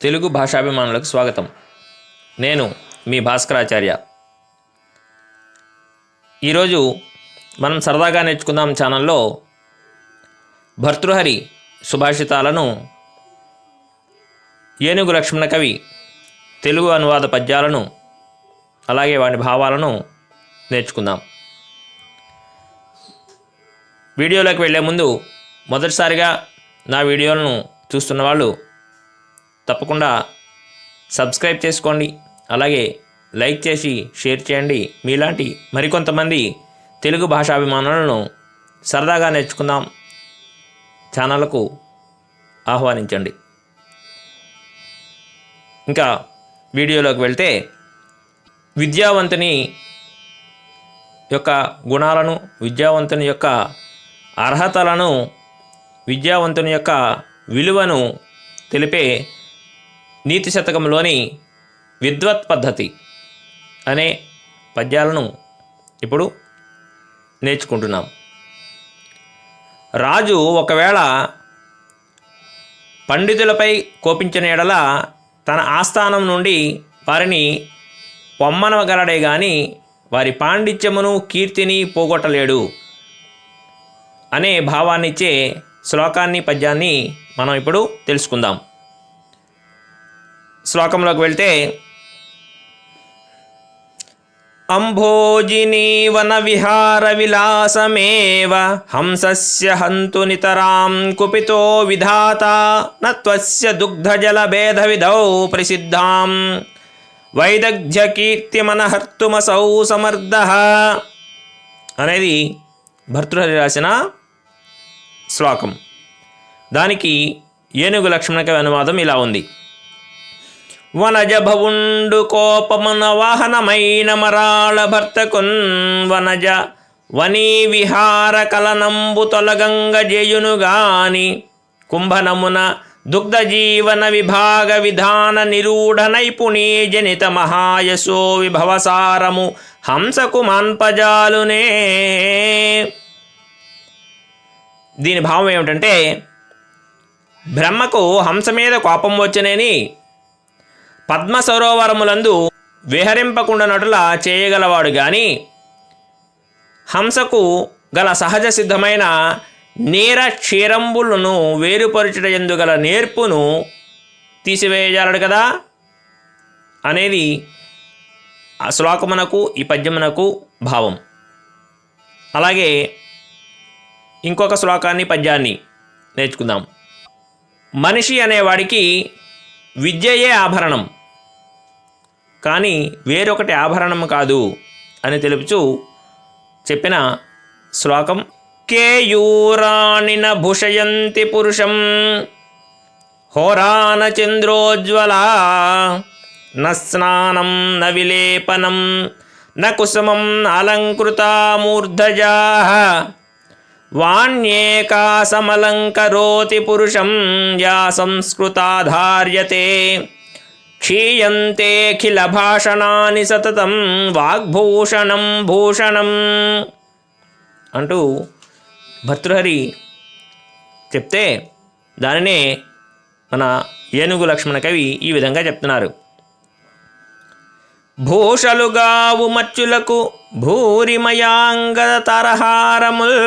తెలుగు భాషాభిమానులకు స్వాగతం. నేను మీ భాస్కరాచార్య. ఈరోజు మనం సరదాగా నేర్చుకుందాం ఛానల్లో భర్తృహరి సుభాషితాలను ఏనుగు లక్ష్మణ కవి తెలుగు అనువాద పద్యాలను అలాగే వాటి భావాలను నేర్చుకుందాం. వీడియోలోకి వెళ్ళే ముందు మొదటిసారిగా నా వీడియోలను చూస్తున్న వాళ్ళు తప్పకుండా సబ్స్క్రైబ్ చేసుకోండి. అలాగే లైక్ చేసి షేర్ చేయండి. మీలాంటి మరికొంతమంది తెలుగు భాషాభిమానులను సరదాగా నేర్చుకుందాం ఛానల్కు ఆహ్వానించండి. ఇంకా వీడియోలోకి వెళ్తే విద్యావంతుని యొక్క గుణాలను విద్యావంతుని యొక్క అర్హతలను విద్యావంతుని యొక్క విలువను తెలిపే నీతి శతకంలోని విద్వత్ పద్ధతి అనే పద్యాలను ఇప్పుడు నేర్చుకుంటున్నాం. రాజు ఒకవేళ పండితులపై కోపించిన ఎడల తన ఆస్థానం నుండి వారిని పొమ్మనగలడే గాని వారి పాండిత్యమును కీర్తిని పోగొట్టలేడు అనే భావాన్నిచ్చే శ్లోకాన్ని పద్యాన్ని మనం ఇప్పుడు తెలుసుకుందాం. శ్లోకంలోకి వెళ్తే అంభోజినీ వన విహార విలాసమేవ హంసస్య హంతు నితరాం కుపితో విధాత నత్వస్య దుగ్ధజల భేద విధౌ ప్రసిద్ధాం వైదగ్ధ్య కీర్తిమనహర్తుమసౌ సమర్థ అనేది భర్తృహరి రాసిన శ్లోకం. దానికి ఏనుగు లక్ష్మణక అనువాదం ఇలా ఉంది. వనజ భవుండు కోపమున వాహనమైన మరాళ భర్తకున్ వనజ వనీ విహార కలనంబు తొలగంగ జేయునుగాని కుంభనమున దుగ్ధ జీవన విభాగ విధాన నిరూఢ నైపుణీ జనిత మహాయశో విభవసారము హంసకు మాన్పజాలునే దీని భావం ఏమిటంటే బ్రహ్మకు హంస మీద కోపం వచ్చనేని పద్మ సరోవరములందు విహరింపకుండానటులా చేయగలవాడు గాని హంసకు గల సహజ సిద్ధమైన నేర క్షీరంబులను వేరుపరచుట ఎందుగల నేర్పును తీసివేయజాలడు కదా? అనేది ఆ శ్లోకమునకు ఈ పద్యమునకు భావం. అలాగే ఇంకొక శ్లోకాన్ని పద్యాన్ని నేర్చుకుందాం. మనిషి అనేవాడికి విద్యయే ఆభరణం. కానీ వేరొకటి ఆభరణం కాదు అని తెలుపుచు చెప్పిన శ్లోకం కేయూరాణిన భూషయంతి పురుషం హోరాన చంద్రోజ్వల న స్నానం న విలేపనం న కుసుమం అలంకృతామూర్ధజా వాణ్యేకా సమలంకరోతి పురుషం యా సంస్కృతాధార్యతే క్షీయంతేఖిల భాషణాని సతతం వాగ్భూషణం భూషణం అంటూ భర్తృహరి చెప్తే దానినే మన ఏనుగు లక్ష్మణ కవి ఈ విధంగా చెప్తున్నారు. భూషలుగావు మచ్చులకు భూరిమయాంగ తరహారముల్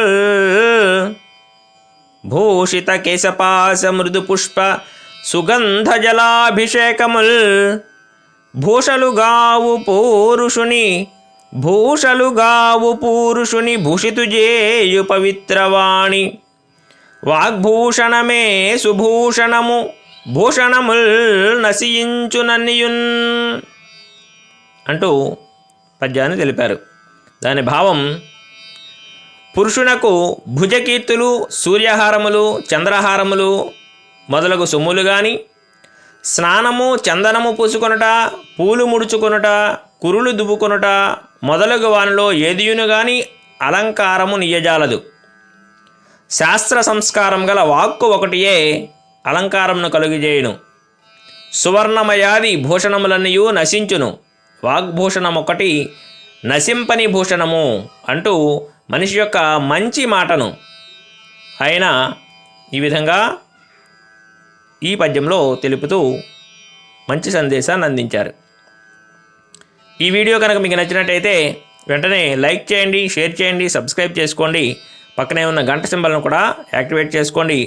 భూషిత కేశపాస మృదు పుష్ప సుగంధ జలాభిషేకముల్ భూషలుగావు పూరుషుని భూషలుగావు పూరుషుని భూషితుజేయు పవిత్రవాణి. వాగ్భూషణమే సుభూషణము భూషణముల్ నశించునన్నియున్ అంటూ పద్యాన్ని తెలిపారు. దాని భావం పురుషునకు భుజకీర్తులు సూర్యహారములు చంద్రహారములు మొదలగు సొమ్ములు గాని స్నానము చందనము పూసుకొనుట పూలు ముడుచుకొనుట కురులు దువ్వుకొనుట మొదలగు వానిలో ఏదియును గాని అలంకారము నియజాలదు. శాస్త్ర సంస్కారం గల వాక్కు ఒకటియే అలంకారమును కలుగజేయును. సువర్ణమయాది భూషణములన్నయూ నశించును. వాగ్భూషణం ఒకటి నశింపని భూషణము అంటూ మనిషి యొక్క మంచి మాటను ఆయన ఈ విధంగా ఈ పద్యంలో తెలుపుతూ మంచి సందేశాన్ని అందించారు. ఈ వీడియో కనుక మీకు నచ్చినట్టయితే వెంటనే లైక్ చేయండి షేర్ చేయండి సబ్స్క్రైబ్ చేసుకోండి. పక్కనే ఉన్న గంట సింబల్ను కూడా యాక్టివేట్ చేసుకోండి.